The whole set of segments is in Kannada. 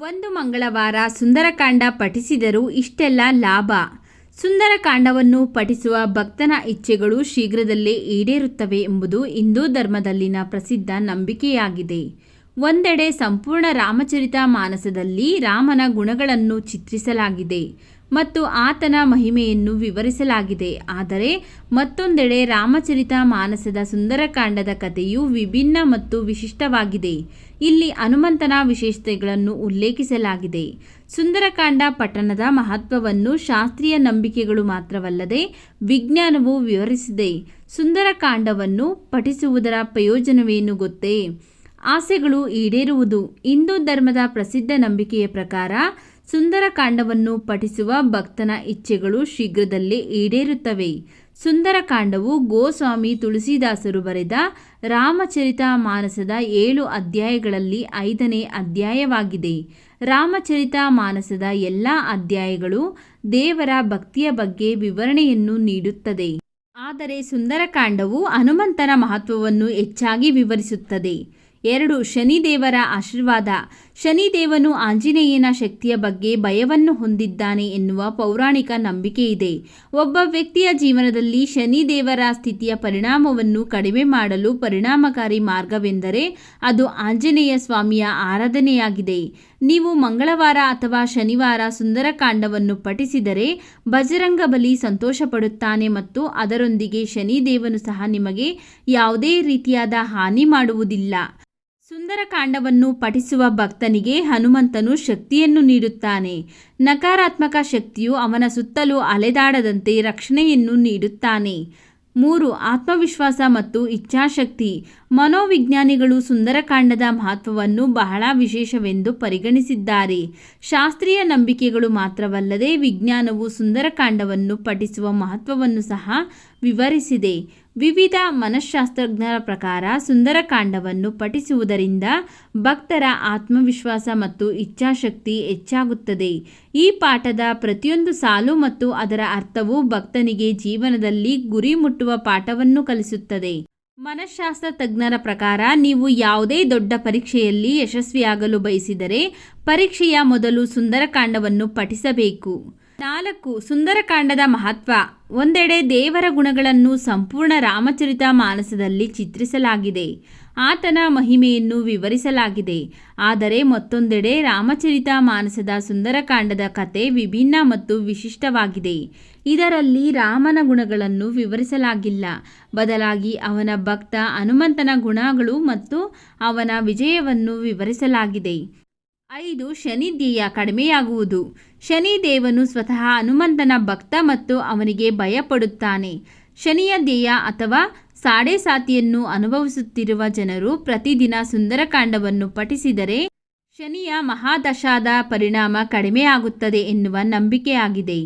ಒಂದು ಮಂಗಳವಾರ ಸುಂದರಕಾಂಡ ಪಠಿಸಿದರೂ ಇಷ್ಟೆಲ್ಲ ಲಾಭ. ಸುಂದರಕಾಂಡವನ್ನು ಪಠಿಸುವ ಭಕ್ತನ ಇಚ್ಛೆಗಳು ಶೀಘ್ರದಲ್ಲೇ ಈಡೇರುತ್ತವೆ ಎಂಬುದು ಹಿಂದೂ ಧರ್ಮದಲ್ಲಿನ ಪ್ರಸಿದ್ಧ ನಂಬಿಕೆಯಾಗಿದೆ. ಒಂದೆಡೆ ಸಂಪೂರ್ಣ ರಾಮಚರಿತ ಮಾನಸದಲ್ಲಿ ರಾಮನ ಗುಣಗಳನ್ನು ಚಿತ್ರಿಸಲಾಗಿದೆ. ಮತ್ತು ಆತನ ಮಹಿಮೆಯನ್ನು ವಿವರಿಸಲಾಗಿದೆ. ಆದರೆ ಮತ್ತೊಂದೆಡೆ ರಾಮಚರಿತ ಮಾನಸದ ಸುಂದರಕಾಂಡದ ಕಥೆಯು ವಿಭಿನ್ನ ಮತ್ತು ವಿಶಿಷ್ಟವಾಗಿದೆ. ಇಲ್ಲಿ ಹನುಮಂತನ ವಿಶೇಷತೆಗಳನ್ನು ಉಲ್ಲೇಖಿಸಲಾಗಿದೆ. ಸುಂದರಕಾಂಡ ಪಠಣದ ಮಹತ್ವವನ್ನು ಶಾಸ್ತ್ರೀಯ ನಂಬಿಕೆಗಳು ಮಾತ್ರವಲ್ಲದೆ ವಿಜ್ಞಾನವು ವಿವರಿಸಿದೆ. ಸುಂದರಕಾಂಡವನ್ನು ಪಠಿಸುವುದರ ಪ್ರಯೋಜನವೇನು ಗೊತ್ತೇ? ಆಸೆಗಳು ಈಡೇರುವುದು. ಹಿಂದೂ ಧರ್ಮದ ಪ್ರಸಿದ್ಧ ನಂಬಿಕೆಯ ಪ್ರಕಾರ ಸುಂದರಕಾಂಡವನ್ನು ಪಠಿಸುವ ಭಕ್ತನ ಇಚ್ಛೆಗಳು ಶೀಘ್ರದಲ್ಲೇ ಈಡೇರುತ್ತವೆ. ಸುಂದರಕಾಂಡವು ಗೋಸ್ವಾಮಿ ತುಳಸಿದಾಸರು ಬರೆದ ರಾಮಚರಿತ ಮಾನಸದ ಏಳು ಅಧ್ಯಾಯಗಳಲ್ಲಿ ಐದನೇ ಅಧ್ಯಾಯವಾಗಿದೆ. ರಾಮಚರಿತ ಮಾನಸದ ಎಲ್ಲ ಅಧ್ಯಾಯಗಳು ದೇವರ ಭಕ್ತಿಯ ಬಗ್ಗೆ ವಿವರಣೆಯನ್ನು ನೀಡುತ್ತದೆ. ಆದರೆ ಸುಂದರಕಾಂಡವು ಹನುಮಂತನ ಮಹತ್ವವನ್ನು ಹೆಚ್ಚಾಗಿ ವಿವರಿಸುತ್ತದೆ. ಎರಡು, ಶನಿದೇವರ ಆಶೀರ್ವಾದ. ಶನಿದೇವನು ಆಂಜನೇಯನ ಶಕ್ತಿಯ ಬಗ್ಗೆ ಭಯವನ್ನು ಹೊಂದಿದ್ದಾನೆ ಎನ್ನುವ ಪೌರಾಣಿಕ ನಂಬಿಕೆ ಇದೆ. ಒಬ್ಬ ವ್ಯಕ್ತಿಯ ಜೀವನದಲ್ಲಿ ಶನಿದೇವರ ಸ್ಥಿತಿಯ ಪರಿಣಾಮವನ್ನು ಕಡಿಮೆ ಮಾಡಲು ಪರಿಣಾಮಕಾರಿ ಮಾರ್ಗವೆಂದರೆ ಅದು ಆಂಜನೇಯ ಸ್ವಾಮಿಯ ಆರಾಧನೆಯಾಗಿದೆ. ನೀವು ಮಂಗಳವಾರ ಅಥವಾ ಶನಿವಾರ ಸುಂದರಕಾಂಡವನ್ನು ಪಠಿಸಿದರೆ ಬಜರಂಗ ಬಲಿ ಸಂತೋಷಪಡುತ್ತಾನೆ ಮತ್ತು ಅದರೊಂದಿಗೆ ಶನಿದೇವನು ಸಹ ನಿಮಗೆ ಯಾವುದೇ ರೀತಿಯಾದ ಹಾನಿ ಮಾಡುವುದಿಲ್ಲ. ಸುಂದರಕಾಂಡವನ್ನು ಪಠಿಸುವ ಭಕ್ತನಿಗೆ ಹನುಮಂತನು ಶಕ್ತಿಯನ್ನು ನೀಡುತ್ತಾನೆ. ನಕಾರಾತ್ಮಕ ಶಕ್ತಿಯು ಅವನ ಸುತ್ತಲೂ ಅಲೆದಾಡದಂತೆ ರಕ್ಷಣೆಯನ್ನು ನೀಡುತ್ತಾನೆ. ಮೂರು, ಆತ್ಮವಿಶ್ವಾಸ ಮತ್ತು ಇಚ್ಛಾಶಕ್ತಿ. ಮನೋವಿಜ್ಞಾನಿಗಳು ಸುಂದರಕಾಂಡದ ಮಹತ್ವವನ್ನು ಬಹಳ ವಿಶೇಷವೆಂದು ಪರಿಗಣಿಸಿದ್ದಾರೆ. ಶಾಸ್ತ್ರೀಯ ನಂಬಿಕೆಗಳು ಮಾತ್ರವಲ್ಲದೆ ವಿಜ್ಞಾನವು ಸುಂದರಕಾಂಡವನ್ನು ಪಠಿಸುವ ಮಹತ್ವವನ್ನು ಸಹ ವಿವರಿಸಿದೆ. ವಿವಿಧ ಮನಃಶಾಸ್ತ್ರಜ್ಞರ ಪ್ರಕಾರ ಸುಂದರಕಾಂಡವನ್ನು ಪಠಿಸುವುದರಿಂದ ಭಕ್ತರ ಆತ್ಮವಿಶ್ವಾಸ ಮತ್ತು ಇಚ್ಛಾಶಕ್ತಿ ಹೆಚ್ಚಾಗುತ್ತದೆ. ಈ ಪಾಠದ ಪ್ರತಿಯೊಂದು ಸಾಲು ಮತ್ತು ಅದರ ಅರ್ಥವು ಭಕ್ತನಿಗೆ ಜೀವನದಲ್ಲಿ ಗುರಿ ಮುಟ್ಟುವ ಪಾಠವನ್ನು ಕಲಿಸುತ್ತದೆ. ಮನಃಶಾಸ್ತ್ರ ತಜ್ಞರ ಪ್ರಕಾರ ನೀವು ಯಾವುದೇ ದೊಡ್ಡ ಪರೀಕ್ಷೆಯಲ್ಲಿ ಯಶಸ್ವಿಯಾಗಲು ಬಯಸಿದರೆ ಪರೀಕ್ಷೆಯ ಮೊದಲು ಸುಂದರಕಾಂಡವನ್ನು ಪಠಿಸಬೇಕು. ನಾಲ್ಕು, ಸುಂದರಕಾಂಡದ ಮಹತ್ವ. ಒಂದೆಡೆ ದೇವರ ಗುಣಗಳನ್ನು ಸಂಪೂರ್ಣ ರಾಮಚರಿತ ಮಾನಸದಲ್ಲಿ ಚಿತ್ರಿಸಲಾಗಿದೆ. ಆತನ ಮಹಿಮೆಯನ್ನು ವಿವರಿಸಲಾಗಿದೆ. ಆದರೆ ಮತ್ತೊಂದೆಡೆ ರಾಮಚರಿತ ಮಾನಸದ ಸುಂದರಕಾಂಡದ ಕತೆ ವಿಭಿನ್ನ ಮತ್ತು ವಿಶಿಷ್ಟವಾಗಿದೆ. ಇದರಲ್ಲಿ ರಾಮನ ಗುಣಗಳನ್ನು ವಿವರಿಸಲಾಗಿಲ್ಲ. ಬದಲಾಗಿ ಅವನ ಭಕ್ತ ಹನುಮಂತನ ಗುಣಗಳು ಮತ್ತು ಅವನ ವಿಜಯವನ್ನು ವಿವರಿಸಲಾಗಿದೆ. ಐದು ಶನಿದೇಯ ಕಡಿಮೆಯಾಗುವುದು. ಶನಿದೇವನು ಸ್ವತಃ ಹನುಮಂತನ ಭಕ್ತ ಮತ್ತು ಅವನಿಗೆ ಭಯಪಡುತ್ತಾನೆ. ಶನಿಯ ಧ್ಯೇಯ ಅಥವಾ ಸಾಡೆ ಸಾತಿಯನ್ನು ಅನುಭವಿಸುತ್ತಿರುವ ಜನರು ಪ್ರತಿದಿನ ಸುಂದರಕಾಂಡವನ್ನು ಪಠಿಸಿದರೆ ಶನಿಯ ಮಹಾದಶಾದ ಪರಿಣಾಮ ಕಡಿಮೆಯಾಗುತ್ತದೆ ಎನ್ನುವ ನಂಬಿಕೆಯಾಗಿದೆ.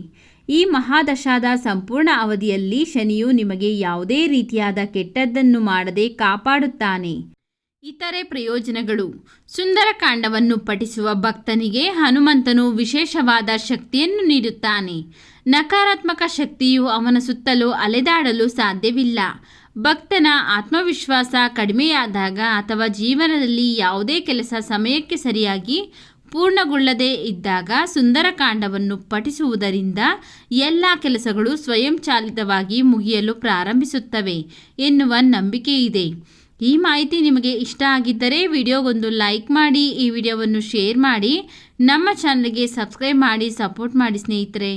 ಈ ಮಹಾದಶಾದ ಸಂಪೂರ್ಣ ಅವಧಿಯಲ್ಲಿ ಶನಿಯು ನಿಮಗೆ ಯಾವುದೇ ರೀತಿಯಾದ ಕೆಟ್ಟದ್ದನ್ನು ಮಾಡದೆ ಕಾಪಾಡುತ್ತಾನೆ. ಇತರೆ ಪ್ರಯೋಜನಗಳು. ಸುಂದರಕಾಂಡವನ್ನು ಪಠಿಸುವ ಭಕ್ತನಿಗೆ ಹನುಮಂತನು ವಿಶೇಷವಾದ ಶಕ್ತಿಯನ್ನು ನೀಡುತ್ತಾನೆ. ನಕಾರಾತ್ಮಕ ಶಕ್ತಿಯು ಅವನ ಸುತ್ತಲೂ ಅಲೆದಾಡಲು ಸಾಧ್ಯವಿಲ್ಲ. ಭಕ್ತನ ಆತ್ಮವಿಶ್ವಾಸ ಕಡಿಮೆಯಾದಾಗ ಅಥವಾ ಜೀವನದಲ್ಲಿ ಯಾವುದೇ ಕೆಲಸ ಸಮಯಕ್ಕೆ ಸರಿಯಾಗಿ ಪೂರ್ಣಗೊಳ್ಳದೇ ಇದ್ದಾಗ ಸುಂದರಕಾಂಡವನ್ನು ಪಠಿಸುವುದರಿಂದ ಎಲ್ಲ ಕೆಲಸಗಳು ಸ್ವಯಂಚಾಲಿತವಾಗಿ ಮುಗಿಯಲು ಪ್ರಾರಂಭಿಸುತ್ತವೆ ಎನ್ನುವ ನಂಬಿಕೆ ಇದೆ ಈ ಮಾಹಿತಿ ನಿಮಗೆ ಇಷ್ಟ ಆಗಿದ್ದರೆ ವಿಡಿಯೋಗೊಂದು ಲೈಕ್ ಮಾಡಿ, ಈ ವಿಡಿಯೋವನ್ನು ಶೇರ್ ಮಾಡಿ, ನಮ್ಮ ಚಾನಲ್ಗೆ ಸಬ್ಸ್ಕ್ರೈಬ್ ಮಾಡಿ, ಸಪೋರ್ಟ್ ಮಾಡಿ ಸ್ನೇಹಿತರೆ.